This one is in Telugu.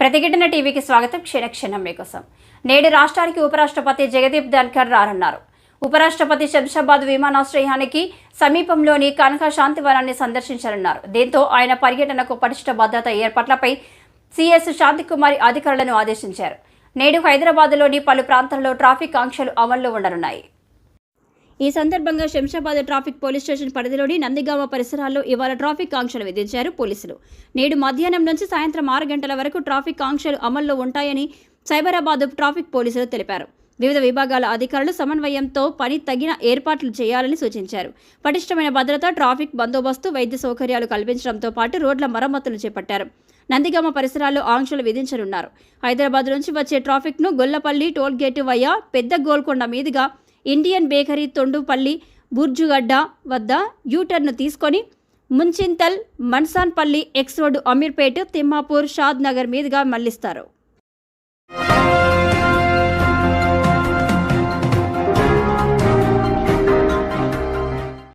ప్రతిఘటన టీవీకి స్వాగతం. క్షణక్షణం మీకోసం. నేడు రాష్ట్రానికి ఉపరాష్ట్రపతి జగదీప్ ధన్కర్ రానున్నారు. ఉపరాష్ట్రపతి శంషాబాద్ విమానాశ్రయానికి సమీపంలోని కనక శాంతివనాన్ని సందర్శించనున్నారు. దీంతో ఆయన పర్యటనకు పటిష్ట భద్రత ఏర్పాట్లపై సిఎస్ శాంతికుమారి అధికారులను ఆదేశించారు. నేడు హైదరాబాద్లోని పలు ప్రాంతాల్లో ట్రాఫిక్ ఆంక్షలు అమల్లో ఉండనున్నాయి. ఈ సందర్భంగా శంషాబాద్ ట్రాఫిక్ పోలీస్ స్టేషన్ పరిధిలోని నందిగామ పరిసరాల్లో ఇవాళ ట్రాఫిక్ ఆంక్షలు విధించారు పోలీసులు. నేడు మధ్యాహ్నం నుంచి సాయంత్రం ఆరు గంటల వరకు ట్రాఫిక్ ఆంక్షలు అమల్లో ఉంటాయని సైబరాబాద్ ట్రాఫిక్ పోలీసులు తెలిపారు. వివిధ విభాగాల అధికారులు సమన్వయంతో పని తగిన ఏర్పాట్లు చేయాలని సూచించారు. పటిష్టమైన భద్రత ట్రాఫిక్ బందోబస్తు వైద్య సౌకర్యాలు కల్పించడంతో పాటు రోడ్ల మరమ్మతులు చేపట్టారు. నందిగామ పరిసరాల్లో ఆంక్షలు విధించనున్నారు. హైదరాబాద్ నుంచి వచ్చే ట్రాఫిక్ను గొల్లపల్లి టోల్గేటు వయ్య పెద్ద గోల్కొండ మీదుగా ఇండియన్ బేకరీ తొండుపల్లి బుర్జుగడ్డ వద్ద యూటర్న్ తీసుకొని ముంచింతల్ Mansanpalli X road Ameerpet Thimmapur Shadnagar మీదుగా మళ్ళిస్తారు.